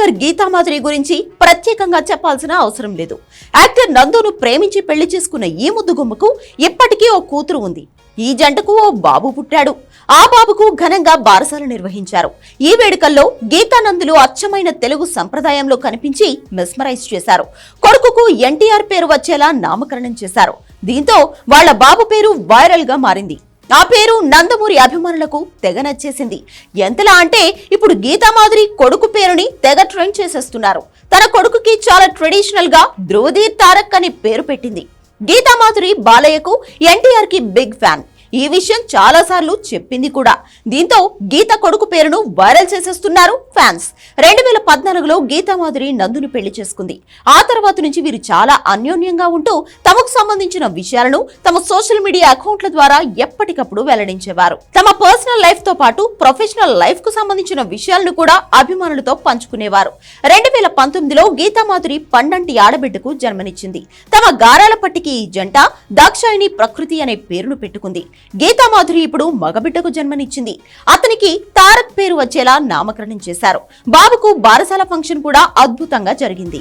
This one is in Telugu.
సింగర్ గీతామాధురి గురించి ప్రత్యేకంగా చెప్పాల్సిన అవసరం లేదు. యాక్టర్ నందును ప్రేమించి పెళ్ళి చేసుకున్న ఈ ముద్దుగుమ్మకు ఇప్పటికీ ఓ కూతురు ఉంది. ఈ జంటకు ఓ బాబు పుట్టాడు. ఆ బాబుకు ఘనంగా బారసాలు నిర్వహించారు. ఈ వేడుకల్లో గీతానందులు అచ్చమైన తెలుగు సంప్రదాయంలో కనిపించి మెస్మరైజ్ చేశారు. కొడుకుకు ఎన్టీఆర్ పేరు వచ్చేలా నామకరణం చేశారు. దీంతో వాళ్ళ బాబు పేరు వైరల్గా మారింది. ఆ పేరు నందమూరి అభిమానులకు తెగ నచ్చేసింది. ఎంతలా అంటే ఇప్పుడు గీతామాధురి కొడుకు పేరుని తెగ ట్రెండ్ చేసేస్తున్నారు. తన కొడుకుకి చాలా ట్రెడిషనల్గా ధ్రువధీర్ తారక్ అని పేరు పెట్టింది. గీతామాధురి బాలయ్యకు ఎన్టీఆర్కి బిగ్ ఫ్యాన్ ఈ విషయం చాలా సార్లు చెప్పింది కూడా. దీంతో గీత కొడుకు పేరును వైరల్ చేసేస్తున్నారు ఫ్యాన్స్. రెండు వేల పద్నాలుగులో గీతామాధురి నందుని పెళ్ళి చేసుకుంది. ఆ తర్వాత నుంచి వీరు చాలా అన్యోన్యంగా ఉంటూ తమకు సంబంధించిన విషయాలను తమ సోషల్ మీడియా అకౌంట్ల ద్వారా ఎప్పటికప్పుడు వెల్లడించేవారు. తమ పర్సనల్ లైఫ్తో పాటు ప్రొఫెషనల్ లైఫ్కు సంబంధించిన విషయాలను కూడా అభిమానులతో పంచుకునేవారు. రెండు వేల పంతొమ్మిదిలో గీతామాధురి పండంటి ఆడబిడ్డకు జన్మనిచ్చింది. తమ గారాల పట్టికి ఈ జంట దాక్షాయిని ప్రకృతి అనే పేరును పెట్టుకుంది. గీతామాధురి ఇప్పుడు మగబిడ్డకు జన్మనిచ్చింది. అతనికి తారక్ పేరు వచ్చేలా నామకరణం చేశారు. బాబుకు బారసాల ఫంక్షన్ కూడా అద్భుతంగా జరిగింది.